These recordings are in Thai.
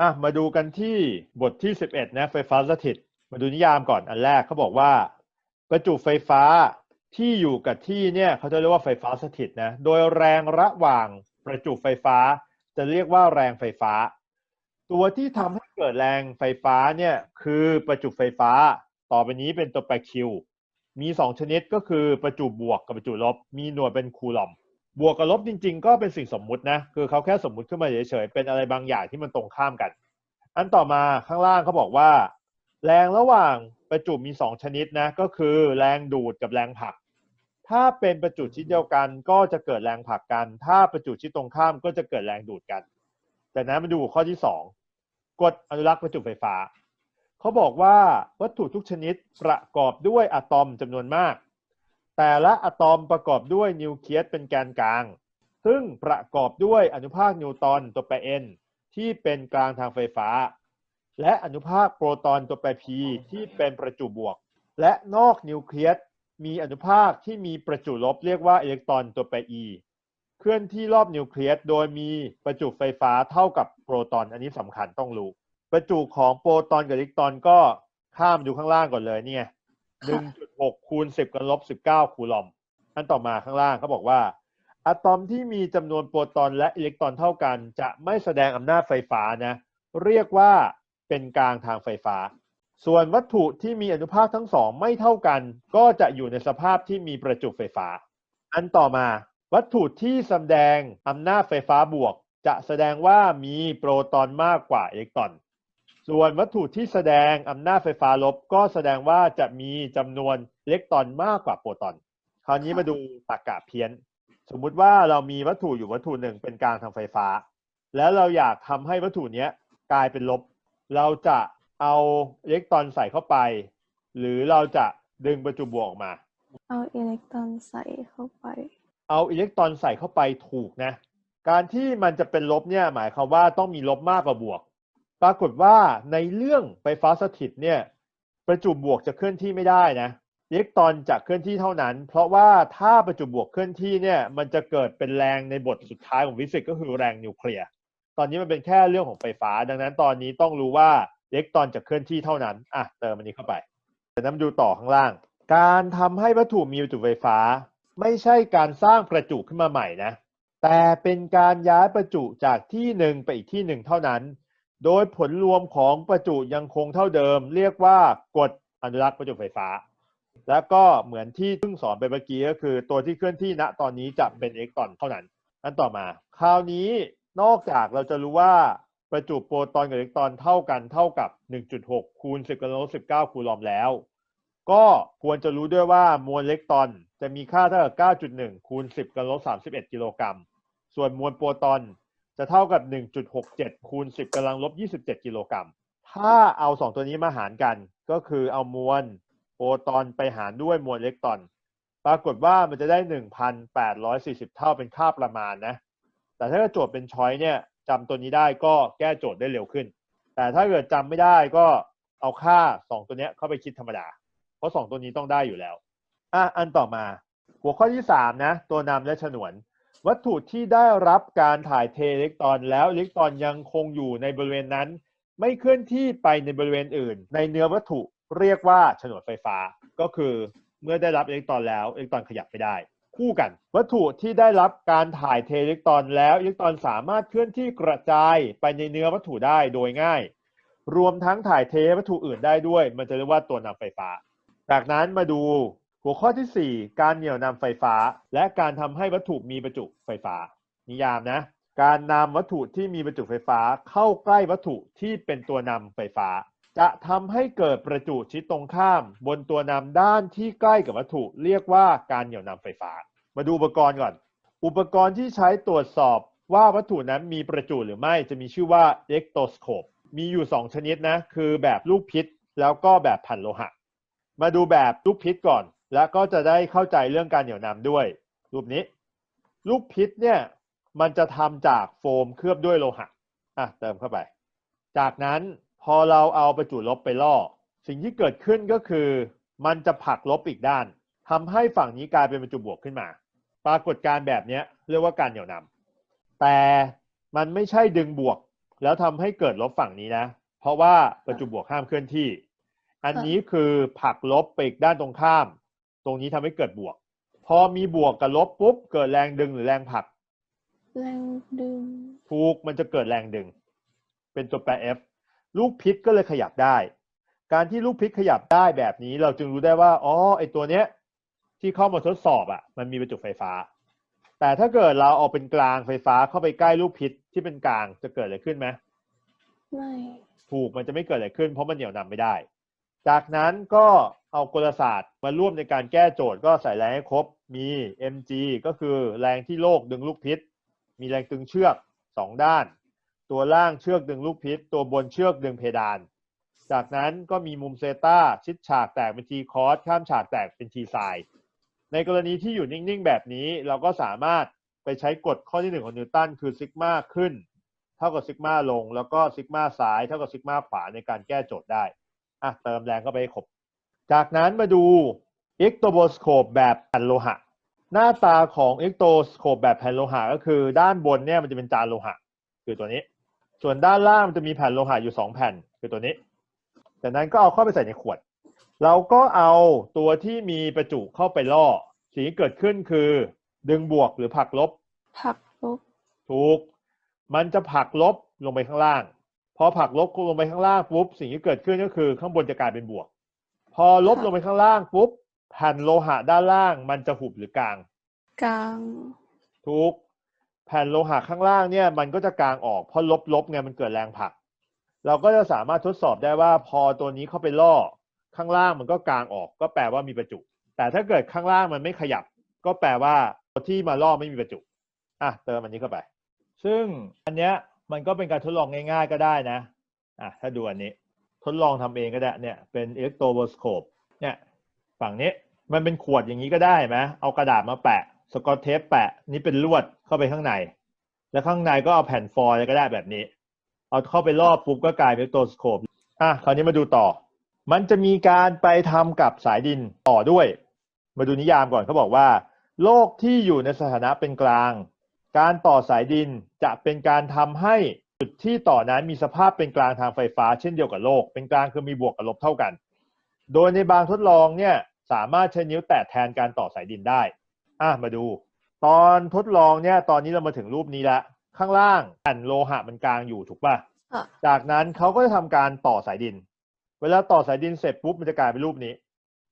อะมาดูกันที่บทที่ 11นะไฟฟ้าสถิต มาดูนิยามก่อนอันแรกเขาบอกว่า ประจุไฟฟ้าที่อยู่กับที่เนี่ยเขาจะเรียกว่าไฟฟ้าสถิตนะโดยแรงระหว่างประจุไฟฟ้า จะเรียกว่าแรงไฟฟ้า ตัวที่ทำให้เกิดแรงไฟฟ้าเนี่ยคือประจุไฟฟ้า ต่อไปนี้เป็นตัวแปรคิวมี 2 ชนิดก็คือประจุบวกกับประจุลบ มีหน่วยเป็นคูลอม บวกกับลบจริง ๆ ก็เป็นสิ่งสมมุตินะ คือเขาแค่สมมุติขึ้นมาเฉยๆ เป็นอะไรบางอย่างที่มันตรงข้ามกัน อันต่อมาข้างล่างเขาบอกว่า แรงระหว่างประจุมี 2 ชนิดนะ ก็คือแรงดูดกับแรงผลัก ถ้าเป็นประจุชิ้นเดียวกันก็จะเกิดแรงผลักกัน ถ้าประจุชิ้นตรงข้ามก็จะเกิดแรงดูดกันจากนั้นมาดูข้อที่ 2 กฎอนุรักษ์ประจุไฟฟ้า เขาบอกว่าวัตถุทุกชนิดประกอบด้วยอะตอมจำนวนมาก แต่ละอะตอมประกอบด้วยนิวเคลียสเป็นแกนกลาง ซึ่งประกอบด้วยอนุภาคนิวตรอนตัวแปร n ที่เป็นกลางทางไฟฟ้า และอนุภาคโปรตอนตัวแปร p ที่เป็นประจุบวก และนอกนิวเคลียสมีอนุภาคที่มีประจุลบเรียกว่าอิเล็กตรอนตัวแปร e เคลื่อนที่รอบนิวเคลียสโดยมีประจุไฟฟ้าเท่ากับโปรตอนอันนี้สำคัญต้องรู้ ประจุของโปรตอนกับอิเล็กตรอนก็ข้ามดูข้างล่างก่อนเลยเนี่ย 6คูณ10กับลบ19คูลอมอันต่อมาข้างล่างเขาบอกว่า อะตอมที่มีจำนวนโปรตอนและอิเล็กตรอนเท่ากัน จะไม่แสดงอำนาจไฟฟ้านะ เรียกว่าเป็นกลางทางไฟฟ้า ส่วนวัตถุที่มีอนุภาคทั้งสองไม่เท่ากัน ก็จะอยู่ในสภาพที่มีประจุไฟฟ้า อันต่อมา วัตถุที่แสดงอำนาจไฟฟ้าบวก จะแสดงว่ามีโปรตอนมากกว่าอิเล็กตรอน ส่วนวัตถุที่แสดงอำนาจไฟฟ้าลบก็แสดงว่าจะมีจำนวนอิเล็กตรอนมากกว่าโปรตอน คราวนี้มาดูตรรกะเพี้ยน สมมุติว่าเรามีวัตถุอยู่วัตถุหนึ่งเป็นกลางทางไฟฟ้า แล้วเราอยากทำให้วัตถุเนี้ยกลายเป็นลบ เราจะเอาอิเล็กตรอนใส่เข้าไป หรือเราจะดึงประจุบวกออกมา เอาอิเล็กตรอนใส่เข้าไป เอาอิเล็กตรอนใส่เข้าไปถูกนะ การที่มันจะเป็นลบเนี่ยหมายความว่าต้องมีลบมากกว่าบวก ปรากฏว่าในเรื่องไฟฟ้าสถิตเนี่ยประจุบวกจะเคลื่อนที่ไม่ได้นะอิเล็กตรอนจะเคลื่อนที่เท่านั้น เพราะว่าถ้าประจุบวกเคลื่อนที่เนี่ยมันจะเกิดเป็นแรงในบทสุดท้ายของฟิสิกส์ก็คือแรงนิวเคลียร์ตอนนี้มันเป็นแค่เรื่องของไฟฟ้า ดังนั้นตอนนี้ต้องรู้ว่าอิเล็กตรอนจะเคลื่อนที่เท่านั้นอะเติมอันนี้เข้าไปจากนั้นมาดูต่อข้างล่าง การทำให้วัตถุมีประจุไฟฟ้า ไม่ใช่การสร้างประจุขึ้นมาใหม่นะแต่เป็นการย้ายประจุจากที่หนึ่งไปอีกที่หนึ่งเท่านั้น โดยผลรวมของประจุยังคงเท่าเดิม เรียกว่ากฎอนุรักษ์ประจุไฟฟ้า แล้วก็เหมือนที่เพิ่งสอนไปเมื่อกี้ก็คือ ตัวที่เคลื่อนที่ณตอนนี้จะเป็นอิเล็กตรอนเท่านั้นอันต่อมา คราวนี้นอกจากเราจะรู้ว่าประจุโปรตอนกับอิเล็กตรอนเท่ากันเท่ากับ 1.6 คูณ 10กำลังลบ19 คูลอมแล้ว ก็ควรจะรู้ด้วยว่ามวลอิเล็กตรอนจะมีค่าเท่ากับ 9.1 คูณ 10กำลังลบ31 กิโลกรัม ส่วนมวลโปรตอน จะเท่ากับ 1.67 คูณ 10กำลังลบ 27 กิโลกรัม ถ้าเอา 2 ตัวนี้มาหารกัน ก็คือเอามวลโปรตอนไปหารด้วยมวลอิเล็กตรอน ปรากฏว่ามันจะได้ 1,840 เท่าเป็นค่าประมาณนะ แต่ถ้าเกิดโจทย์เป็นช้อยเนี่ยจำตัวนี้ได้ก็แก้โจทย์ได้เร็วขึ้น แต่ถ้าเกิดจำไม่ได้ก็เอาค่า 2 ตัวนี้เข้าไปคิดธรรมดา เพราะ 2 ตัวนี้ต้องได้อยู่แล้ว อะ อันต่อมา หัวข้อที่ 3 นะ ตัวนำและฉนวน วัตถุที่ได้รับการถ่ายเทอิเล็กตรอนแล้วอิเล็กตรอนยังคงอยู่ในบริเวณนั้น ไม่เคลื่อนที่ไปในบริเวณอื่น ในเนื้อวัตถุเรียกว่าฉนวนไฟฟ้า ก็คือเมื่อได้รับอิเล็กตรอนแล้วอิเล็กตรอนขยับไม่ได้คู่กัน วัตถุที่ได้รับการถ่ายเทอิเล็กตรอนแล้วอิเล็กตรอนสามารถเคลื่อนที่กระจายไปในเนื้อวัตถุได้โดยง่าย รวมทั้งถ่ายเทวัตถุอื่นได้ด้วย มันจะเรียกว่าตัวนำไฟฟ้า จากนั้นมาดู หัวข้อที่ 4 การเหนี่ยวนำไฟฟ้า และการทำให้วัตถุมีประจุไฟฟ้า นิยามนะ การนำวัตถุที่มีประจุไฟฟ้าเข้าใกล้วัตถุที่เป็นตัวนำไฟฟ้า จะทำให้เกิดประจุชิดตรงข้าม บนตัวนำด้านที่ใกล้กับวัตถุ เรียกว่าการเหนี่ยวนำไฟฟ้า มาดูอุปกรณ์ก่อน อุปกรณ์ที่ใช้ตรวจสอบว่าวัตถุนั้นมีประจุหรือไม่จะมีชื่อว่าเอ็กโตสโคปมีอยู่ 2 ชนิดนะ คือแบบลูกพิษแล้วก็แบบแผ่นโลหะ มาดูแบบลูกพิษก่อน แล้วก็จะได้เข้าใจเรื่องการเหนี่ยวนำด้วย รูปนี้ ลูกพิษเนี่ยมันจะทำจากโฟมเคลือบด้วยโลหะอะเติมเข้าไป จากนั้นพอเราเอาประจุลบไปล่อ สิ่งที่เกิดขึ้นก็คือ มันจะผลักลบอีกด้านทำให้ฝั่งนี้กลายเป็นประจุบวกขึ้นมา ปรากฏการแบบนี้เรียกว่าการเหนี่ยวนำแต่มันไม่ใช่ดึงบวก แล้วทำให้เกิดลบฝั่งนี้นะ เพราะว่าประจุบวกห้ามเคลื่อนที่ อันนี้คือผลักลบไปอีกด้านตรงข้าม ตรงนี้ทำให้เกิดบวก พอมีบวกกับลบปุ๊บเกิดแรงดึงหรือแรงผลัก แรงดึงถูกมันจะเกิดแรงดึง เป็นตัวแปร F ลูกพิษก็เลยขยับได้ การที่ลูกพิษขยับได้แบบนี้เราจึงรู้ได้ว่าอ๋อไอตัวเนี้ยที่เข้ามาทดสอบอะ่ะ มันมีประจุไฟฟ้า แต่ถ้าเกิดเราเอาเป็นกลางไฟฟ้าเข้าไปใกล้ลูกพิษที่เป็นกลางจะเกิดอะไรขึ้นไหมไม่ถูกมันจะไม่เกิดอะไรขึ้น เพราะมันเหนี่ยวนำไม่ได้ จากนั้นก็เอากลศาสตร์มาร่วมในการแก้โจทย์ก็ใส่แรงให้ครบ มี mg ก็คือแรงที่โลกดึงลูกพิษ มีแรงตึงเชือกสองด้าน ตัวล่างเชือกดึงลูกพิษ ตัวบนเชือกดึงเพดาน จากนั้นก็มีมุมเซตาชิดฉากแตกเป็นทีคอสข้ามฉากแตกเป็นทีไซน์ในกรณีที่อยู่นิ่ง ๆ แบบนี้เราก็สามารถไปใช้กฎข้อที่หนึ่งของนิวตันคือซิกมาขึ้น เท่ากับซิกมาลง แล้วก็ซิกมาซ้ายเท่ากับซิกมาขวาในการแก้โจทย์ได้ อะเติมแรงเข้าไปให้ครบ จากนั้นมาดูเอ็กโตโบสโคปแบบแผ่นโลหะ หน้าตาของเอ็กโตสโคปแบบแผ่นโลหะก็คือด้านบนเนี่ยมันจะเป็นจานโลหะ คือตัวนี้ ส่วนด้านล่างมันจะมีแผ่นโลหะอยู่สองแผ่น คือตัวนี้ จากนั้นก็เอาเข้าไปใส่ในขวด เราก็เอาตัวที่มีประจุเข้าไปล่อสิ่งที่เกิดขึ้นคือ ดึงบวกหรือผลักลบผลักลบถูก มันจะผลักลบลงไปข้างล่าง พอผลักลบลงไปข้างล่างปุ๊บสิ่งที่เกิดขึ้นก็คือข้างบนจะกลายเป็นบวก พอลบลงไปข้างล่างปุ๊บแผ่นโลหะด้านล่างมันจะหุบหรือกลาง กลางถูกแผ่นโลหะข้างล่างเนี่ยมันก็จะกลางออกเพราะลบลบไงมันเกิดแรงผลัก เราก็จะสามารถทดสอบได้ว่าพอตัวนี้เข้าไปล่อข้างล่างมันก็กลางออก ก็แปลว่ามีประจุ แต่ถ้าเกิดข้างล่างมันไม่ขยับ ก็แปลว่าตัวที่มาล่อไม่มีประจุอะเติมอันนี้เข้าไป ซึ่งอันเนี้ย มันก็เป็นการทดลองง่าย ๆ ก็ได้นะอะถ้าดูอันนี้ ทดลองทำเองก็ได้เนี่ยเป็นอิเล็กโทรโบสโคปเนี่ยฝั่งนี้มันเป็นขวดอย่างนี้ก็ได้ไหมเอากระดาษมาแปะสกอตเทปแปะนี่เป็นลวดเข้าไปข้างใน แล้วข้างในก็เอาแผ่นฟอยล์ก็ได้แบบนี้ เอาเข้าไปรอบปุ๊บก็กลายเป็นอิเล็กโทรสโคปอะคราวนี้มาดูต่อ มันจะมีการไปทำกับสายดินต่อด้วย มาดูนิยามก่อนเขาบอกว่า โลกที่อยู่ในสถานะเป็นกลาง การต่อสายดินจะเป็นการทำให้จุดที่ต่อนั้นมีสภาพเป็นกลางทางไฟฟ้าเช่นเดียวกับโลก เป็นกลางคือมีบวกกับลบเท่ากัน โดยในบางทดลองเนี่ยสามารถใช้นิ้วแตะแทนการต่อสายดินได้อะมาดู ตอนทดลองเนี่ยตอนนี้เรามาถึงรูปนี้ละข้างล่างแผ่นโลหะมันกลางอยู่ถูกป่ะอะ จากนั้นเขาก็จะทำการต่อสายดิน เวลาต่อสายดินเสร็จปุ๊บมันจะกลายเป็นรูปนี้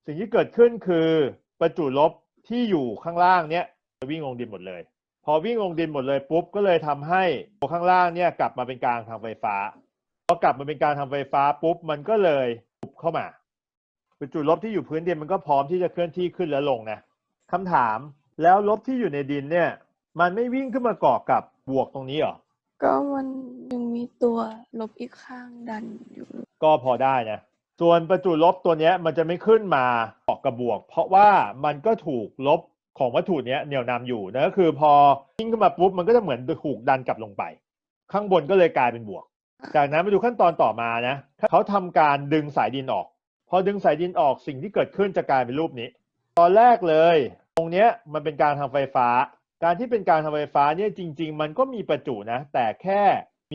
สิ่งที่เกิดขึ้นคือประจุลบที่อยู่ข้างล่างเนี่ยจะวิ่งลงดินหมดเลย พอวิ่งลงดินหมดเลยปุ๊บก็เลยทำให้ตัวข้างล่างเนี่ยกลับมาเป็นกลางทางไฟฟ้าพอกลับมาเป็นกลางทางไฟฟ้าปุ๊บมันก็เลยหุบเข้ามาประจุลบที่อยู่พื้นดินมันก็พร้อมที่จะเคลื่อนที่ขึ้นและลงนะคำถามแล้วลบที่อยู่ในดินเนี่ย มันไม่วิ่งขึ้นมาเกาะกับบวกตรงนี้เหรอก็มันยังมีตัวลบอีกข้างดันอยู่ ก็พอได้นะส่วนประจุลบตัวเนี้ยมันจะไม่ขึ้นมาเกาะกับบวก เพราะว่ามันก็ถูกลบ ของวัตถุเนี้ยเหนี่ยวนำอยู่นะก็คือพอวิ่งขึ้นมาปุ๊บมันก็จะเหมือนถูกดันกลับลงไป ข้างบนก็เลยกลายเป็นบวก จากนั้นมาดูขั้นตอนต่อมานะเขาทำการดึงสายดินออก พอดึงสายดินออกสิ่งที่เกิดขึ้นจะกลายเป็นรูปนี้ ตอนแรกเลย ตรงเนี้ยมันเป็นการทำไฟฟ้า การที่เป็นการทำไฟฟ้าเนี่ยจริง ๆ มันก็มีประจุนะ แต่แค่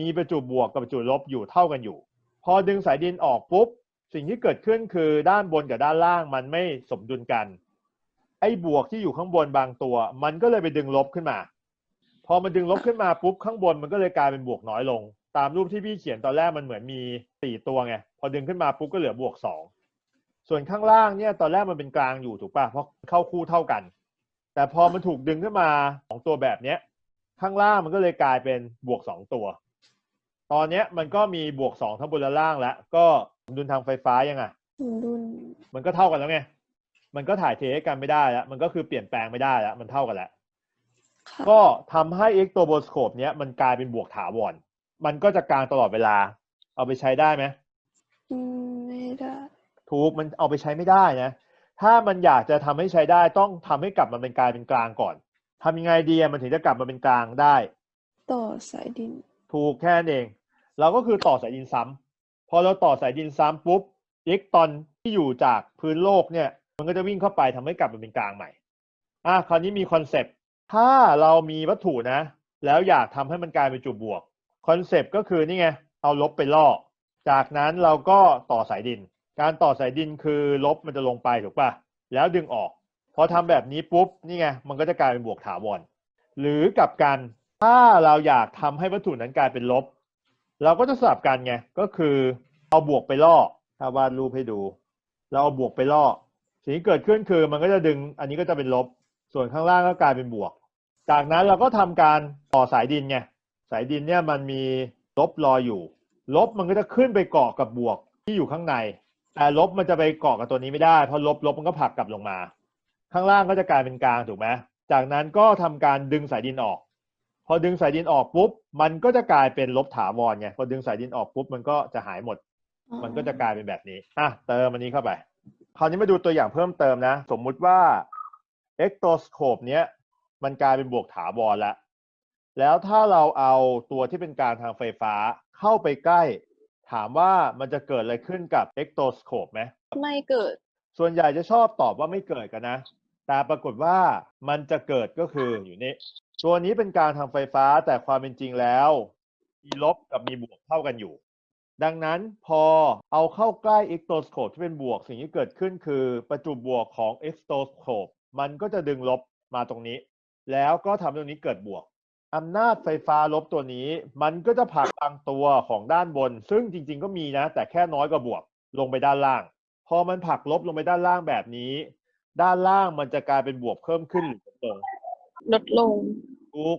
มีประจุบวกกับประจุลบอยู่เท่ากันอยู่ พอดึงสายดินออกปุ๊บสิ่งที่เกิดขึ้นคือด้านบนกับด้านล่างมันไม่สมดุลกัน อ้บวกที่อยู่ข้างบนบางตัว มันก็เลยไปดึงลบขึ้นมา พอมันดึงลบขึ้นมาปุ๊บข้างบนมันก็เลยกลายเป็นบวกน้อยลง ตามรูปที่พี่เขียนตอนแรกมันเหมือนมีสี่ตัวไงพอดึงขึ้นมาปุ๊บก็เหลือบวกสองส่วนข้างล่างเนี่ยตอนแรกมันเป็นกลางอยู่ถูกป่ะเพราะเข้าคู่เท่ากัน แต่พอมันถูกดึงขึ้นมาสองตัวแบบเนี้ยข้างล่างมันก็เลยกลายเป็นบวกสองตัว ตอนเนี้ยมันก็มีบวกสองทั้งบนและล่างแล้วก็สมดุลทางไฟฟ้ายังไงสมดุลมันก็เท่ากันแล้วไง มันก็ถ่ายเทให้กันไม่ได้แล้วมันก็คือเปลี่ยนแปลงไม่ได้แล้วมันเท่ากันแล้วค่ะก็ทำให้เอ็กโตโบสโคปเนี้ยมันกลายเป็นบวกถาวรมันก็จะกลางตลอดเวลา เอาไปใช้ได้ไหมอืมไม่ได้ถูกมันเอาไปใช้ไม่ได้นะ ถ้ามันอยากจะทำให้ใช้ได้ต้องทำให้กลับมาเป็นกลายเป็นกลางก่อนทำยังไงดีอะมันถึงจะกลับมาเป็นกลางได้ ต่อสายดิน ถูกแค่นั้นเอง เราก็คือต่อสายดินซ้ำพอเราต่อสายดินซ้ำปุ๊บอิเล็กตรอนที่อยู่จากพื้นโลกเนี่ย มันก็จะวิ่งเข้าไปทำให้กลับมาเป็นกลางใหม่ อะคราวนี้มีคอนเซปต์ถ้าเรามีวัตถุนะ แล้วอยากทำให้มันกลายเป็นจุดบวกคอนเซปต์ก็คือนี่ไงเอาลบไปล่อ จากนั้นเราก็ต่อสายดิน การต่อสายดินคือลบมันจะลงไปถูกป่ะแล้วดึงออก พอทำแบบนี้ปุ๊บนี่ไงมันก็จะกลายเป็นบวกถาวรหรือกลับกันถ้าเราอยากทำให้วัตถุนั้นกลายเป็นลบ เราก็จะสลับกันไงก็คือเอาบวกไปล่อถ้าวาดรูปให้ดู เราเอาบวกไปล่อ สิ่งที่เกิดขึ้นคือมันก็จะดึงอันนี้ก็จะเป็นลบ ส่วนข้างล่างก็กลายเป็นบวก จากนั้นเราก็ทำการต่อสายดินไงสายดินเนี่ยมันมีลบรออยู่ ลบมันก็จะขึ้นไปเกาะกับบวกที่อยู่ข้างใน แต่ลบมันจะไปเกาะกับตัวนี้ไม่ได้เพราะลบลบมันก็ผลักกลับลงมา ข้างล่างก็จะกลายเป็นกลางถูกไหมจากนั้นก็ทำการดึงสายดินออก พอดึงสายดินออกปุ๊บมันก็จะกลายเป็นลบถาวรไงพอดึงสายดินออกปุ๊บมันก็จะหายหมดอ๋อมันก็จะกลายเป็นแบบนี้อะเติมอันนี้เข้าไป คราวนี้มาดูตัวอย่างเพิ่มเติมนะ สมมุติว่า e c t o s c o p e เนี้ยมันกลายเป็นบวกถาวรแล้วแล้วถ้าเราเอาตัวที่เป็นกลางทางไฟฟ้าเข้าไปใกล้ ถามว่ามันจะเกิดอะไรขึ้นกับ e c t o s c o p e ไหมไม่เกิด ส่วนใหญ่จะชอบตอบว่าไม่เกิดกันนะ แต่ปรากฏว่ามันจะเกิดก็คืออยู่นี่ตัวนี้เป็นการทางไฟฟ้าแต่ความเป็นจริงแล้วมีลบกับมีบวกเท่ากันอยู่ ดังนั้นพอเอาเข้าใกล้ e c t o s c o p e ที่เป็นบวก สิ่งที่เกิดขึ้นคือประจุบวกของ e c t o s c o p e มันก็จะดึงลบมาตรงนี้ แล้วก็ทำให้ตรงนี้เกิดบวกอำนาจไฟฟ้าลบตัวนี้ มันก็จะผลักบางตัวของด้านบน ซึ่งจริง ๆ ก็มีนะ แต่แค่น้อยกว่าบวกลงไปด้านล่าง พอมันผลักลบลงไปด้านล่างแบบนี้ ด้านล่างมันจะกลายเป็นบวกเพิ่มขึ้นหรือลดลงลดลงถูก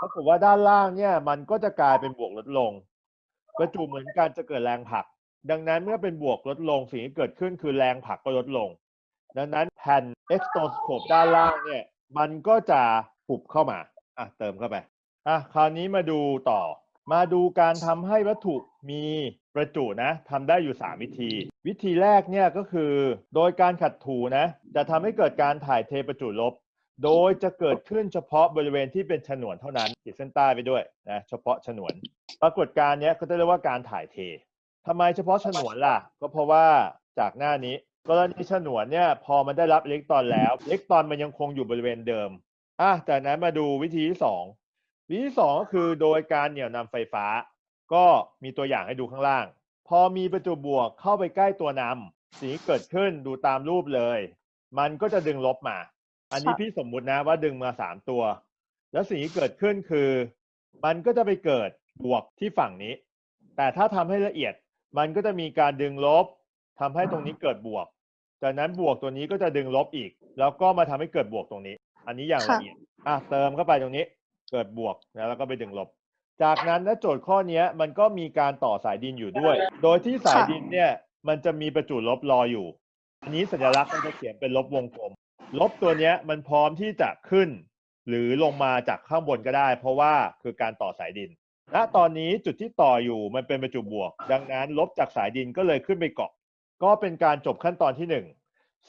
ปรากฏว่าด้านล่างเนี่ยมันก็จะกลายเป็นบวกลดลง ประจุเหมือนกันจะเกิดแรงผลัก ดังนั้นเมื่อเป็นบวกลดลงสิ่งที่เกิดขึ้นคือแรงผลักก็ลดลง ดังนั้นแผ่น e x t o s c o p e ด้านล่างเนี่ยมันก็จะหุบเข้ามาอะเติมเข้าไปอะคราวนี้มาดูต่อ มาดูการทำให้วัตถุมีประจุนะทำได้อยู่ 3 วิธี วิธีแรกเนี่ยก็คือ โดยการขัดถูนะ จะทำให้เกิดการถ่ายเทประจุลบ โดยจะเกิดขึ้นเฉพาะบริเวณที่เป็นฉนวนเท่านั้นขีดเส้นใต้ไปด้วยนะเฉพาะฉนวน ปรากฏการณ์นี้ก็จะเรียกว่าการถ่ายเททำไมเฉพาะฉนวนล่ะ ก็เพราะว่าจากหน้านี้กรณีฉนวนเนี่ยพอมันได้รับอิเล็กตรอนแล้วอิเล็กตรอนมันยังคงอยู่บริเวณเดิมอะจากนั้นมาดูวิธีที่สองวิธีที่สองก็คือโดยการเหนี่ยวนำไฟฟ้า ก็มีตัวอย่างให้ดูข้างล่าง พอมีประจุบวกเข้าไปใกล้ตัวนำสิ่งที่เกิดขึ้นดูตามรูปเลย มันก็จะดึงลบมา อันนี้ค่ะพี่สมมุตินะว่าดึงมาสามตัว แล้วสิ่งที่เกิดขึ้นคือ มันก็จะไปเกิดบวกที่ฝั่งนี้ แต่ถ้าทำให้ละเอียดมันก็จะมีการดึงลบทำให้ตรงนี้เกิดบวก จากนั้นบวกตัวนี้ก็จะดึงลบอีก แล้วก็มาทำให้เกิดบวกตรงนี้ อันนี้อย่างค่ะละเอียดอะเติมเข้าไปตรงนี้ เกิดบวกนะแล้วก็ไปดึงลบ จากนั้นนะโจทย์ข้อเนี้ยมันก็มีการต่อสายดินอยู่ด้วย โดยที่สายดินเนี่ยมันจะมีประจุลบรออยู่ อันนี้สัญลักษณ์มันจะเขียนเป็นลบวงกลม ลบตัวเนี้ยมันพร้อมที่จะขึ้น หรือลงมาจากข้างบนก็ได้ เพราะว่าคือการต่อสายดินณตอนนี้จุดที่ต่ออยู่มันเป็นประจุบวก ดังนั้นลบจากสายดินก็เลยขึ้นไปเกาะ ก็เป็นการจบขั้นตอนที่หนึ่ง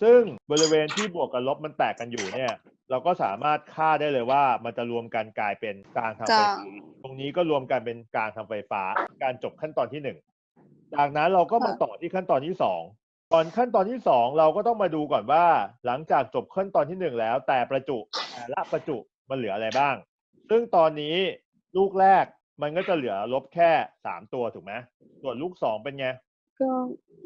ซึ่งบริเวณที่บวกกับลบมันแตกกันอยู่เนี่ย เราก็สามารถค่าได้เลยว่ามันจะรวมกันกลายเป็นกลางทางไฟฟ้าตรงนี้ก็รวมกันเป็นกลางทางไฟฟ้า การจบขั้นตอนที่หนึ่งจากนั้นเราก็มาต่อที่ขั้นตอนที่สอง ก่อนขั้นตอนที่สองเราก็ต้องมาดูก่อนว่า หลังจากจบขั้นตอนที่หนึ่งแล้ว แต่ประจุแต่ละประจุมันเหลืออะไรบ้าง ซึ่งตอนนี้ลูกแรกมันก็จะเหลือลบแค่สามตัวถูกไหมส่วนลูกสองเป็นไง ก็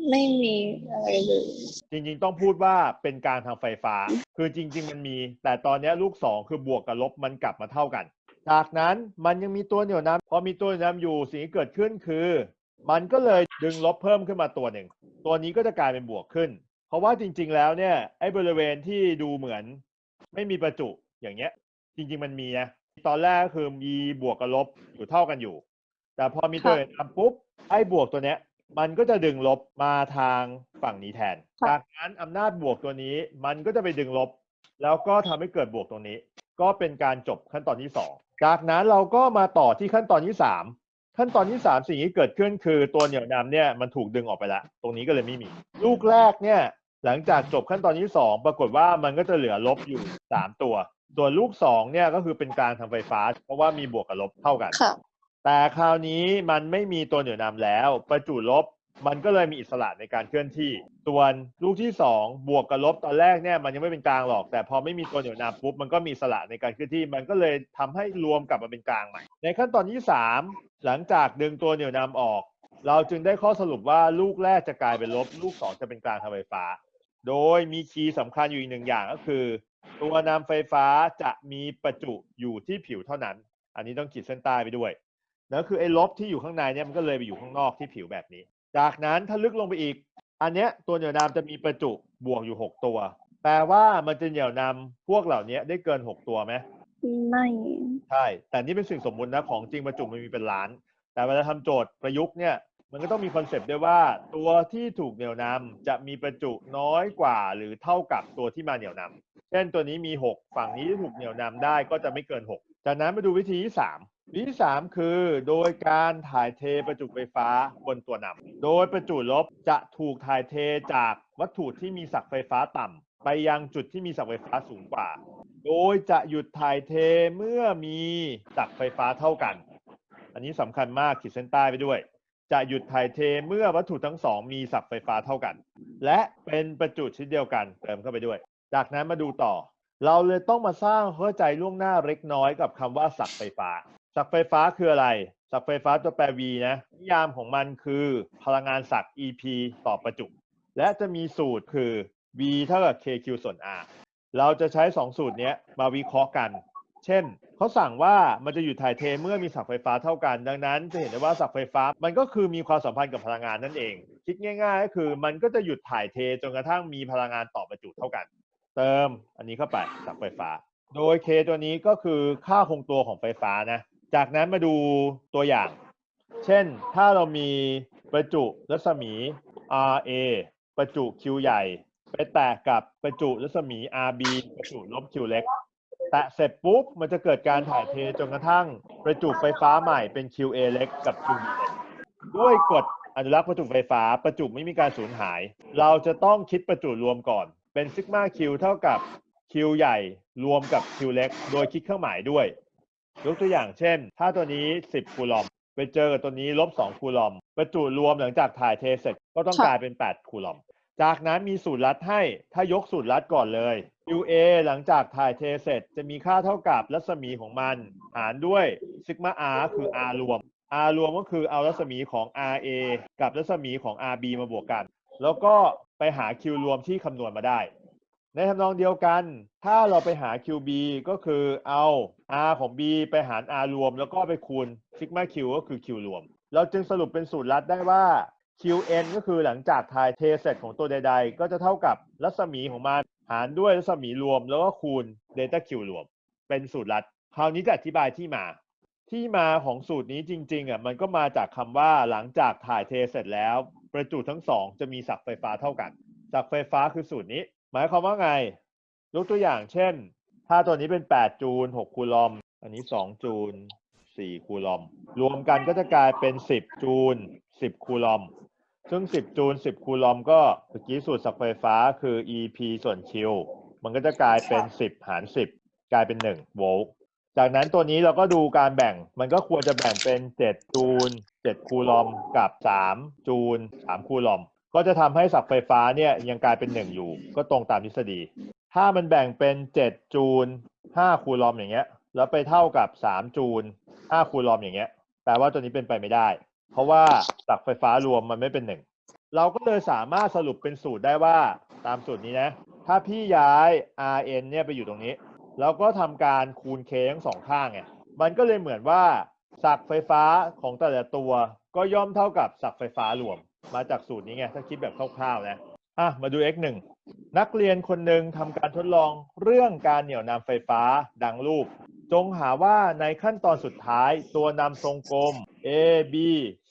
ไม่มีอะไรเลย จริงๆต้องพูดว่าเป็นการทางไฟฟ้า คือจริง ๆ มันมี แต่ตอนนี้ลูกสองคือบวกกับลบมันกลับมาเท่ากัน จากนั้นมันยังมีตัวเหนี่ยวนำพอมีตัวเหนี่ยวนำอยู่สิ่งที่เกิดขึ้นคือ มันก็เลยดึงลบเพิ่มขึ้นมาตัวหนึ่ง ตัวนี้ก็จะกลายเป็นบวกขึ้น เพราะว่าจริง ๆ แล้วเนี่ยไอ้บริเวณที่ดูเหมือนไม่มีประจุอย่างเงี้ย จริง ๆ มันมีนะตอนแรกก็คือมีบวกกับลบอยู่เท่ากันอยู่ แต่พอมีตัวเหนี่ยวนำปุ๊บไอ้บวกตัวเนี้ย มันก็จะดึงลบมาทางฝั่งนี้แทนค่ะจากนั้นอำนาจบวกตัวนี้มันก็จะไปดึงลบ แล้วก็ทำให้เกิดบวกตรงนี้ ก็เป็นการจบขั้นตอนที่สองจากนั้นเราก็มาต่อที่ขั้นตอนที่สาม ขั้นตอนที่สามสิ่งที่เกิดขึ้นคือตัวเหนี่ยวนำเนี่ยมันถูกดึงออกไปแล้วตรงนี้ก็เลยไม่มี ลูกแรกเนี่ยหลังจากจบขั้นตอนที่สองปรากฏว่ามันก็จะเหลือลบอยู่สามตัว ส่วนลูกสองเนี่ยก็คือเป็นการทางไฟฟ้า เพราะว่ามีบวกกับลบเท่ากันค่ะแต่คราวนี้มันไม่มีตัวเหนี่ยวนำแล้ว ประจุลบ มันก็เลยมีอิสระในการเคลื่อนที่ ส่วนลูกที่สองบวกกับลบตอนแรกเนี่ยมันยังไม่เป็นกลางหรอก แต่พอไม่มีตัวเหนี่ยวนำปุ๊บมันก็มีอิสระในการเคลื่อนที่ มันก็เลยทำให้รวมกลับมาเป็นกลางใหม่ ในขั้นตอนที่สามหลังจากดึงตัวเหนี่ยวนำออก เราจึงได้ข้อสรุปว่าลูกแรกจะกลายเป็นลบ ลูกสองจะเป็นกลางทางไฟฟ้า โดยมีคีย์สำคัญอยู่อีกหนึ่งอย่างก็คือ ตัวนำไฟฟ้าจะมีประจุอยู่ที่ผิวเท่านั้น อันนี้ต้องขีดเส้นใต้ไปด้วยนั่นคือไอ้ลบที่อยู่ข้างในเนี่ยมันก็เลยไปอยู่ข้างนอกที่ผิวแบบนี้ จากนั้นถ้าลึกลงไปอีก อันเนี้ยตัวเหนี่ยวนำจะมีประจุบวกอยู่ 6 ตัว แปลว่ามันจะเหนี่ยวนำพวกเหล่านี้ได้เกิน 6 ตัวไหมไม่ใช่ แต่นี่เป็นสิ่งสมมุตินะของจริงประจุมันมีเป็นล้าน แต่เวลาทำโจทย์ประยุกต์เนี่ยมันก็ต้องมีคอนเซปต์ด้วยว่า ตัวที่ถูกเหนี่ยวนำจะมีประจุน้อยกว่าหรือเท่ากับตัวที่มาเหนี่ยวนำเช่นตัวนี้มี 6 ฝั่งนี้ที่ถูกเหนี่ยวนำได้ก็จะไม่เกิน 6 จากนั้นมาดูวิธีที่3 วิธีที่3คือโดยการถ่ายเทประจุไฟฟ้าบนตัวนำโดยประจุลบจะถูกถ่ายเทจากวัตถุที่มีศักย์ไฟฟ้าต่ำไปยังจุดที่มีศักย์ไฟฟ้าสูงกว่า โดยจะหยุดถ่ายเทเมื่อมีศักย์ไฟฟ้าเท่ากัน อันนี้สำคัญมากขีดเส้นใต้ไปด้วย จะหยุดถ่ายเทเมื่อวัตถุทั้งสองมีศักย์ไฟฟ้าเท่ากัน และเป็นประจุชนิดเดียวกันเติมเข้าไปด้วย จากนั้นมาดูต่อ เราเลยต้องมาสร้างเข้าใจล่วงหน้าเล็กน้อยกับคำว่าศักย์ไฟฟ้า ศักย์ไฟฟ้าคืออะไร ศักย์ไฟฟ้าตัวแปร V นะนิยามของมันคือพลังงานศัก EP ต่อประจุ และจะมีสูตรคือ V เท่ากับ KQ ส่วน R เราจะใช้ 2 สูตรนี้มาวิเคราะห์กัน เช่น เขาสั่งว่ามันจะหยุดถ่ายเทเมื่อมีศักย์ไฟฟ้าเท่ากัน ดังนั้นจะเห็นได้ว่าศักย์ไฟฟ้ามันก็คือมีความสัมพันธ์กับพลังงานนั่นเอง คิดง่าย ๆ ก็คือมันก็จะหยุดถ่ายเทจนกระทั่งมีพลังงานต่อประจุเท่ากัน เติมอันนี้เข้าไปศักย์ไฟฟ้า โดย K ตัวนี้ก็คือค่าคงตัวของไฟฟ้านะ จากนั้นมาดูตัวอย่าง เช่น ถ้าเรามีประจุรัศมี RA ประจุ Q ใหญ่ ไปแตะกับประจุรัศมี RB ประจุลบ Q เล็ก แตะเสร็จปุ๊บ มันจะเกิดการถ่ายเทจนกระทั่ง ประจุไฟฟ้าใหม่เป็น QA เล็กกับ QB เล็กด้วยกฎอนุรักษ์ประจุไฟฟ้าประจุไม่มีการสูญหาย เราจะต้องคิดประจุรวมก่อน เป็นซิกมา Q เท่ากับ Q ใหญ่รวมกับ Q เล็ก โดยคิดเครื่องหมายด้วย ยกตัวอย่างเช่น ถ้าตัวนี้ 10 คูลอม ไปเจอกับตัวนี้ลบ 2 คูลอม ประจุรวมหลังจากถ่ายเทเสร็จก็ต้องค่ะกลายเป็น 8 คูลอม จากนั้นมีสูตรลัดให้ ถ้ายกสูตรลัดก่อนเลย QA หลังจากถ่ายเทเสร็จ จะมีค่าเท่ากับรัศมีของมัน หารด้วยซิกมา R คือ R รวม R รวมก็คือเอารัศมีของ RA กับรัศมีของ RB มาบวกกัน แล้วก็ไปหา Q รวมที่คำนวณมาได้ ในทำนองเดียวกัน ถ้าเราไปหา QB ก็คือเอา R ของ B ไปหาร R รวม แล้วก็ไปคูณซิกมา Q ก็คือ Q รวม เราจึงสรุปเป็นสูตรลัดได้ว่า QN ก็คือหลังจากถ่ายเทเสร็จของตัวใด ๆ ก็จะเท่ากับรัศมีของมันหารด้วยรัศมีรวม แล้วก็คูณ delta Q รวม เป็นสูตรลัด คราวนี้จะอธิบายที่มา ที่มาของสูตรนี้จริงๆอะมันก็มาจากคำว่าหลังจากถ่ายเทเสร็จแล้ว ประจุทั้งสองจะมีศักย์ไฟฟ้าเท่ากันศักย์ไฟฟ้าคือสูตรนี้ หมายความว่าไง ยกตัวอย่างเช่น ถ้าตัวนี้เป็น 8 จูล6คูลอม อันนี้ 2 จูล4คูลอม รวมกันก็จะกลายเป็น 10 จูล10 คูลอม ซึ่ง 10 จูล10 คูลอมก็เมื่อกี้สูตรศักย์ไฟฟ้าคือ EP ส่วน Q มันก็จะกลายเป็น 10 หาร 10 กลายเป็น 1 โวลต์จากนั้นตัวนี้เราก็ดูการแบ่ง มันก็ควรจะแบ่งเป็น 7 จูล7คูลอม กับ 3 จูล3คูลอม ก็จะทำให้ศักไฟฟ้าเนี่ยยังกลายเป็น1อยู่ ก็ตรงตามทฤษฎี ถ้ามันแบ่งเป็น7จูล5คูลอมอย่างเงี้ย แล้วไปเท่ากับ3จูล5คูลอมอย่างเงี้ย แปลว่าตัวนี้เป็นไปไม่ได้ เพราะว่าศักไฟฟ้ารวมมันไม่เป็น1เราก็เลยสามารถสรุปเป็นสูตรได้ว่าตามสูตรนี้นะ ถ้าพี่ย้าย Rn เนี่ยไปอยู่ตรงนี้แล้วก็ทำการคูณ k ทั้งสองข้างไง มันก็เลยเหมือนว่าศักไฟฟ้าของแต่ละตัว ก็ย่อมเท่ากับศักไฟฟ้ารวม มาจากสูตรนี้ไงถ้าคิดแบบคร่าวๆนะอะมาดู x 1นักเรียนคนหนึ่งทำการทดลองเรื่องการเหนี่ยวนำไฟฟ้าดังรูป จงหาว่าในขั้นตอนสุดท้าย ตัวนำทรงกลม A B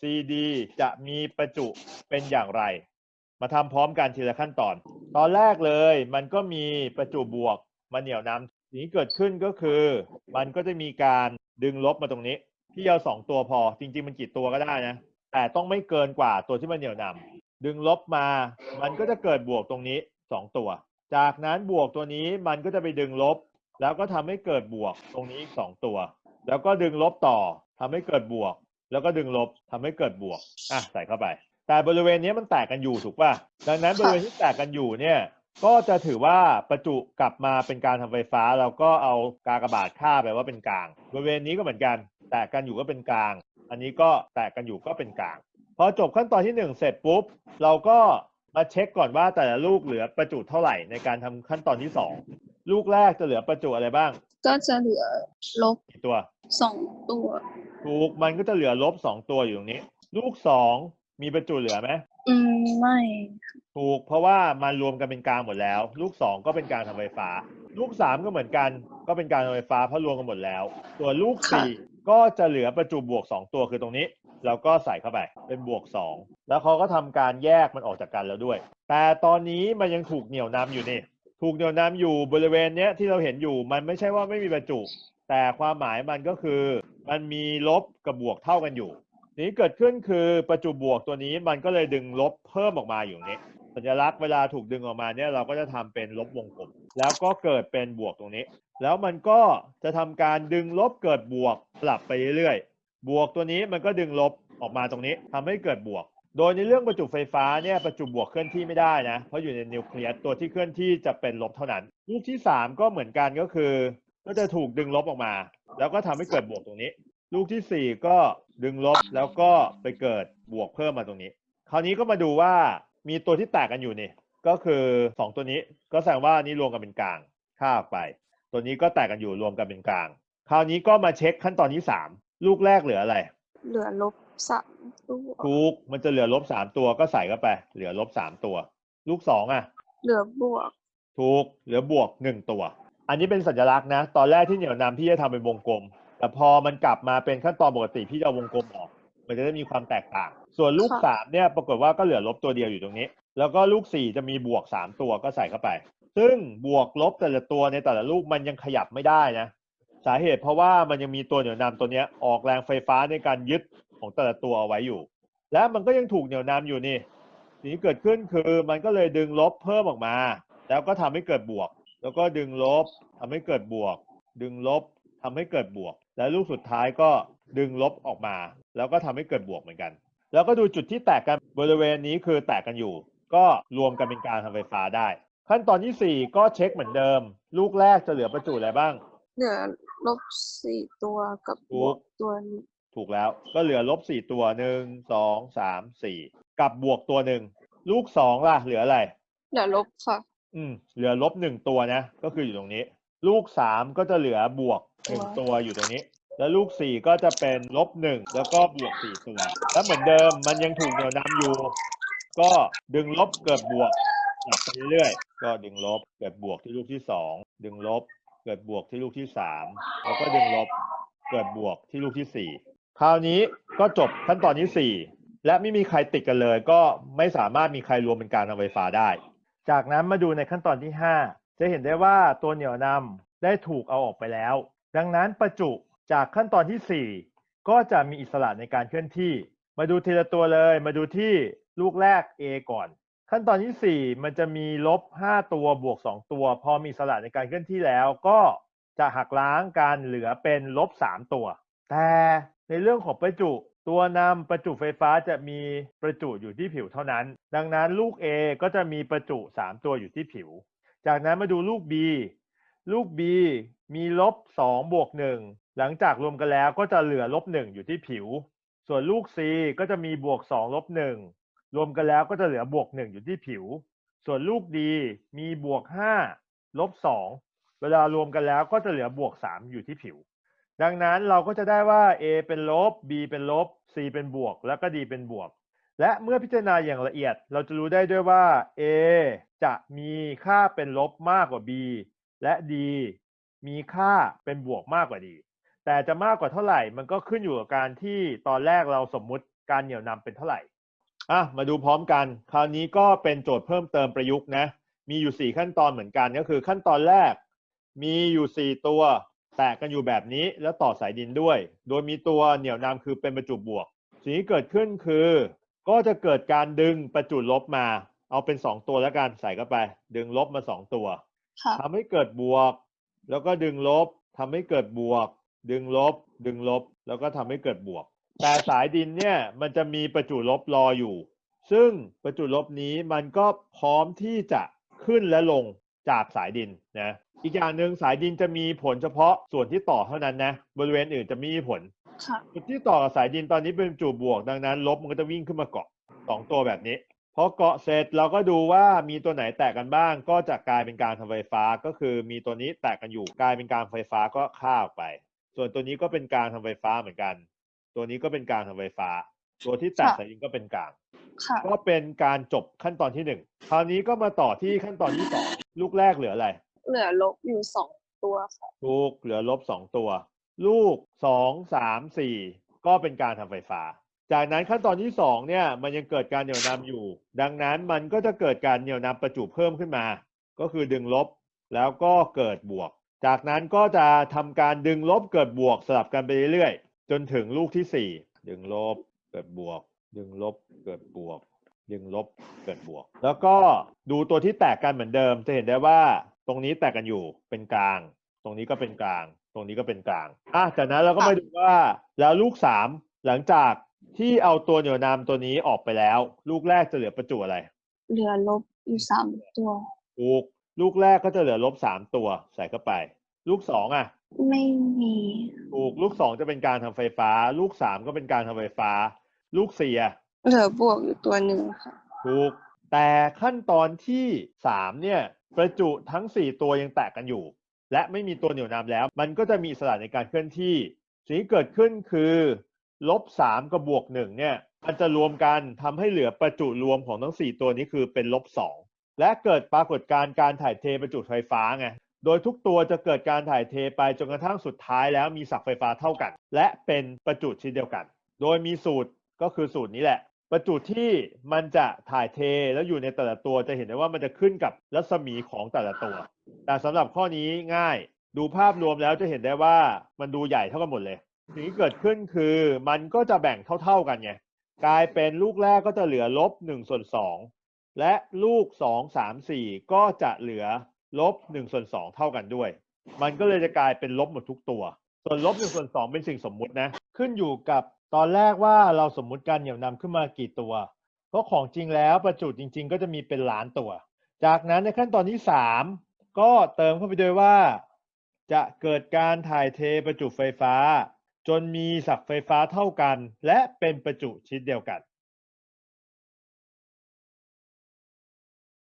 C D จะมีประจุเป็นอย่างไร มาทำพร้อมกันทีละขั้นตอน ตอนแรกเลยมันก็มีประจุบวกมาเหนี่ยวนำสิ่งที่เกิดขึ้นก็คือ มันก็จะมีการดึงลบมาตรงนี้พี่เอาสองตัวพอจริง ๆ มันกี่ตัวก็ได้นะ แต่ต้องไม่เกินกว่าตัวที่มันเหนี่ยวนำดึงลบมา มันก็จะเกิดบวกตรงนี้สองตัว จากนั้นบวกตัวนี้มันก็จะไปดึงลบ แล้วก็ทำให้เกิดบวกตรงนี้อีกสองตัว แล้วก็ดึงลบต่อทำให้เกิดบวก แล้วก็ดึงลบทำให้เกิดบวกอะใส่เข้าไป แต่บริเวณนี้มันแตกกันอยู่ถูกป่ะดังนั้นบริเวณที่แตกกันอยู่เนี่ยก็จะถือว่าประจุกลับมาเป็นการทำไฟฟ้าเราก็เอากากบาทค่าไปว่าเป็นกลาง บริเวณนี้ก็เหมือนกัน แตกกันอยู่ก็เป็นกลาง อันนี้ก็แตกกันอยู่ก็เป็นกลาง พอจบขั้นตอนที่หนึ่งเสร็จปุ๊บ เราก็มาเช็คก่อนว่าแต่ละลูกเหลือประจุเท่าไหร่ในการทำขั้นตอนที่สองลูกแรกจะเหลือประจุอะไรบ้าง ก็จะเหลือลบกี่ตัวสองตัวถูกมันก็จะเหลือลบสองตัวอยู่ตรงนี้ ลูกสองมีประจุเหลือไหมอืม ไม่ ถูกเพราะว่ามันรวมกันเป็นกลางหมดแล้ว ลูกสองก็เป็นการทำไฟฟ้า ลูกสามก็เหมือนกัน ก็เป็นการทำไฟฟ้าเพราะรวมกันหมดแล้วส่วนลูกสี่ก็จะเหลือประจุบวกสองตัวคือตรงนี้เราก็ใส่เข้าไปเป็นบวกสองแล้วเขาก็ทำการแยกมันออกจากกันแล้วด้วย แต่ตอนนี้มันยังถูกเหนี่ยวนำอยู่นี่ ถูกเหนี่ยวนำอยู่บริเวณเนี้ยที่เราเห็นอยู่มันไม่ใช่ว่าไม่มีประจุ แต่ความหมายมันก็คือ มันมีลบกับบวกเท่ากันอยู่ทีนี้เกิดขึ้นคือประจุบวกตัวนี้มันก็เลยดึงลบเพิ่มออกมาอยู่อย่างนี้ สัญลักษณ์เวลาถูกดึงออกมาเนี่ยเราก็จะทำเป็นลบวงกลมแล้วก็เกิดเป็นบวกตรงนี้ แล้วมันก็จะทำการดึงลบเกิดบวกสลับไปเรื่อยๆ บวกตัวนี้มันก็ดึงลบออกมาตรงนี้ทำให้เกิดบวก โดยในเรื่องประจุไฟฟ้าเนี่ยประจุบวกเคลื่อนที่ไม่ได้นะ เพราะอยู่ในนิวเคลียสตัวที่เคลื่อนที่จะเป็นลบเท่านั้นลูกที่สามก็เหมือนกันก็คือ ก็จะถูกดึงลบออกมา แล้วก็ทำให้เกิดบวกตรงนี้ ลูกที่สี่ก็ดึงลบแล้วก็ไปเกิดบวกเพิ่มมาตรงนี้ คราวนี้ก็มาดูว่า มีตัวที่แตกกันอยู่นี่ ก็คือสองตัวนี้ก็แสดงว่านี่รวมกันเป็นกลางค่าออกไป ตัวนี้ก็แตกกันอยู่รวมกันเป็นกลาง คราวนี้ก็มาเช็คขั้นตอนที่สามลูกแรกเหลืออะไร เหลือลบสามตัวถูกมันจะเหลือลบสามตัวก็ใส่เข้าไป เหลือลบสามตัว ลูกสองอะ เหลือบวก ถูกเหลือบวกหนึ่งตัว อันนี้เป็นสัญลักษณ์นะ ตอนแรกที่เหนี่ยวนำพี่จะทำเป็นวงกลม แต่พอมันกลับมาเป็นขั้นตอนปกติพี่จะเอาวงกลมออก มันจะได้มีความแตกต่าง ส่วนลูกค่ะสามเนี่ยปรากฏว่าก็เหลือลบตัวเดียวอยู่ตรงนี้ แล้วก็ลูกสี่จะมีบวกสามตัวก็ใส่เข้าไป ซึ่งบวกลบแต่ละตัวในแต่ละลูกมันยังขยับไม่ได้นะ สาเหตุเพราะว่ามันยังมีตัวเหนี่ยวนำตัวเนี้ยออกแรงไฟฟ้าในการยึดของแต่ละตัวเอาไว้อยู่ และมันก็ยังถูกเหนี่ยวนำอยู่นี่สิ่งที่เกิดขึ้นคือมันก็เลยดึงลบเพิ่มออกมา แล้วก็ทำให้เกิดบวก แล้วก็ดึงลบทำให้เกิดบวก ดึงลบทำให้เกิดบวก และลูกสุดท้ายก็ดึงลบออกมา แล้วก็ทำให้เกิดบวกเหมือนกัน แล้วก็ดูจุดที่แตกกันบริเวณนี้คือแตกกันอยู่ ก็รวมกันเป็นการทำไฟฟ้าได้ ขั้นตอนที่สี่ก็เช็คเหมือนเดิม ลูกแรกจะเหลือประจุอะไรบ้าง เหลือลบสี่ตัวกับบวกตัวหนี้ถูกแล้วก็เหลือลบสี่ตัวหนึ่งสองสามสี่กับบวกตัวหนึ่งลูกสองล่ะ เหลืออะไร เหลือลบค่ะ อืม เหลือลบหนึ่งตัวนะ ก็คืออยู่ตรงนี้ ลูกสามก็จะเหลือบวกหนึ่งตัวอยู่ตรงนี้ แล้วลูกสี่ก็จะเป็นลบหนึ่งแล้วก็บวกสี่ตัว แล้วเหมือนเดิมมันยังถูกเหนี่ยวนำอยู่ ก็ดึงลบเกิดบวกกลับไปเรื่อยๆก็ดึงลบเกิดบวกที่ลูกที่สองดึงลบเกิดบวกที่ลูกที่สามแล้วก็ดึงลบเกิดบวกที่ลูกที่สี่คราวนี้ก็จบขั้นตอนที่สี่และไม่มีใครติดกันเลย ก็ไม่สามารถมีใครรวมเป็นการทำไฟฟ้าได้ จากนั้นมาดูในขั้นตอนที่ 5 จะเห็นได้ว่าตัวเหนี่ยวนำได้ถูกเอาออกไปแล้ว ดังนั้นประจุ จากขั้นตอนที่ 4 ก็จะมีอิสระในการเคลื่อนที่ มาดูทีละตัวเลย มาดูที่ลูกแรก A ก่อน ขั้นตอนที่ 4 มันจะมีลบ 5 ตัวบวก 2 ตัว พอมีอิสระในการเคลื่อนที่แล้ว ก็จะหักล้างการเหลือเป็นลบ 3 ตัว แต่ในเรื่องของประจุตัวนำประจุไฟฟ้าจะมีประจุอยู่ที่ผิวเท่านั้น ดังนั้นลูก A ก็จะมีประจุ 3 ตัวอยู่ที่ผิว จากนั้นมาดูลูก B ลูก B มีลบ2บวก1หลังจากรวมกันแล้วก็จะเหลือลบ1อยู่ที่ผิว ส่วนลูก C ก็จะมีบวก2ลบ1รวมกันแล้วก็จะเหลือบวก1อยู่ที่ผิว ส่วนลูก D มีบวก5ลบ2เวลารวมกันแล้วก็จะเหลือบวก 3 อยู่ที่ผิว ดังนั้นเราก็จะได้ว่า A เป็นลบ B เป็นลบ C เป็นบวก แล้วก็ D เป็นบวก และเมื่อพิจารณาอย่างละเอียด เราจะรู้ได้ด้วยว่า A จะมีค่าเป็นลบมากกว่า B และ D มีค่าเป็นบวกมากกว่า D แต่จะมากกว่าเท่าไหร่มันก็ขึ้นอยู่กับการที่ตอนแรกเราสมมุติการเหนี่ยวนำเป็นเท่าไหร่อะมาดูพร้อมกัน คราวนี้ก็เป็นโจทย์เพิ่มเติมประยุกต์นะมีอยู่ 4 ขั้นตอนเหมือนกันก็คือขั้นตอนแรก มีอยู่ 4 ตัว แตกกันอยู่แบบนี้แล้วต่อสายดินด้วย โดยมีตัวเหนี่ยวนำคือเป็นประจุบวก สิ่งที่เกิดขึ้นคือ ก็จะเกิดการดึงประจุลบมา เอาเป็น 2 ตัวแล้วกันใส่เข้าไป ดึงลบมา 2 ตัว ค่ะ ทำให้เกิดบวก แล้วก็ดึงลบทำให้เกิดบวก ดึงลบ ดึงลบ แล้วก็ทำให้เกิดบวก แต่สายดินเนี่ยมันจะมีประจุลบรออยู่ ซึ่งประจุลบนี้มันก็พร้อมที่จะขึ้นและลงจากสายดินนะอีกอย่างหนึ่งสายดินจะมีผลเฉพาะส่วนที่ต่อเท่านั้นนะบริเวณอื่นจะไม่มีผลค่ะ จุดที่ต่อกับสายดินตอนนี้เป็นจุดบวกดังนั้น ลบมันก็จะวิ่งขึ้นมาเกาะสองตัวแบบนี้ พอเกาะเสร็จเราก็ดูว่ามีตัวไหนแตกกันบ้าง ก็จะกลายเป็นการทำไฟฟ้าก็คือมีตัวนี้แตกกันอยู่กลายเป็นการไฟฟ้าก็ฆ่าออกไป ส่วนตัวนี้ก็เป็นการทำไฟฟ้าเหมือนกัน ตัวนี้ก็เป็นการทำไฟฟ้า ตัวที่แตกค่ะสายดินก็เป็นกลางค่ะก็เป็นการจบขั้นตอนที่หนึ่งคราวนี้ก็มาต่อที่ขั้นตอนที่สองลูกแรกเหลืออะไร เหลือลบอยู่สองตัวค่ะถูกเหลือลบสองตัว ลูกสองสามสี่ก็เป็นการทำไฟฟ้า จากนั้นขั้นตอนที่สองเนี่ยมันยังเกิดการเหนี่ยวนำอยู่ ดังนั้นมันก็จะเกิดการเหนี่ยวนำประจุเพิ่มขึ้นมา ก็คือดึงลบแล้วก็เกิดบวก จากนั้นก็จะทำการดึงลบเกิดบวกสลับกันไปเรื่อยๆ จนถึงลูกที่สี่ดึงลบเกิดบวก ดึงลบเกิดบวก ดึงลบเกิดบวก แล้วก็ดูตัวที่แตกกันเหมือนเดิม จะเห็นได้ว่าตรงนี้แตกกันอยู่เป็นกลาง ตรงนี้ก็เป็นกลาง ตรงนี้ก็เป็นกลางอะจากนั้นเราก็มาดูว่าแล้วลูกสามหลังจาก ที่เอาตัวเหนี่ยวนำตัวนี้ออกไปแล้ว ลูกแรกจะเหลือประจุอะไร เหลือลบอยู่สามตัวถูกลูกแรกก็จะเหลือลบสามตัวใส่เข้าไป ลูกสองอะ ไม่มีถูกลูกสองจะเป็นการทำไฟฟ้า ลูกสามก็เป็นการทำไฟฟ้า ลูกสี่อะเหลือบวกอยู่ตัวหนึ่งค่ะถูกแต่ขั้นตอนที่สามเนี่ย ประจุทั้งสี่ตัวยังแตกกันอยู่ และไม่มีตัวเหนี่ยวนำแล้ว มันก็จะมีอิสระในการเคลื่อนที่สิ่งที่เกิดขึ้นคือ ลบสามกับบวกหนึ่งเนี่ยมันจะรวมกันทำให้เหลือประจุรวมของทั้งสี่ตัวนี้คือเป็นลบสองและเกิดปรากฏการณ์การถ่ายเทประจุไฟฟ้าไงโดยทุกตัวจะเกิดการถ่ายเทไปจนกระทั่งสุดท้ายแล้วมีศักไฟฟ้าเท่ากัน และเป็นประจุชนิดเดียวกัน โดยมีสูตรก็คือสูตรนี้แหละ ประจุที่มันจะถ่ายเทแล้วอยู่ในแต่ละตัวจะเห็นได้ว่ามันจะขึ้นกับรัศมีของแต่ละตัว แต่สำหรับข้อนี้ง่าย ดูภาพรวมแล้วจะเห็นได้ว่ามันดูใหญ่เท่ากันหมดเลย สิ่งที่เกิดขึ้นคือมันก็จะแบ่งเท่า ๆกันไงกลายเป็นลูกแรกก็จะเหลือลบหนึ่งส่วนสองและลูกสองสามสี่ก็จะเหลือลบหนึ่งส่วนสองเท่ากันด้วย มันก็เลยจะกลายเป็นลบหมดทุกตัว ส่วนลบหนึ่งส่วนสองเป็นสิ่งสมมุตินะ ขึ้นอยู่กับตอนแรกว่าเราสมมุติการเหนี่ยวนำขึ้นมากี่ตัว เพราะของจริงแล้วประจุจริง ๆ ก็จะมีเป็นล้านตัว จากนั้นในขั้นตอนที่สามก็เติมเข้าไปด้วยว่า จะเกิดการถ่ายเทประจุไฟฟ้า จนมีศักไฟฟ้าเท่ากัน และเป็นประจุชนิดเดียวกัน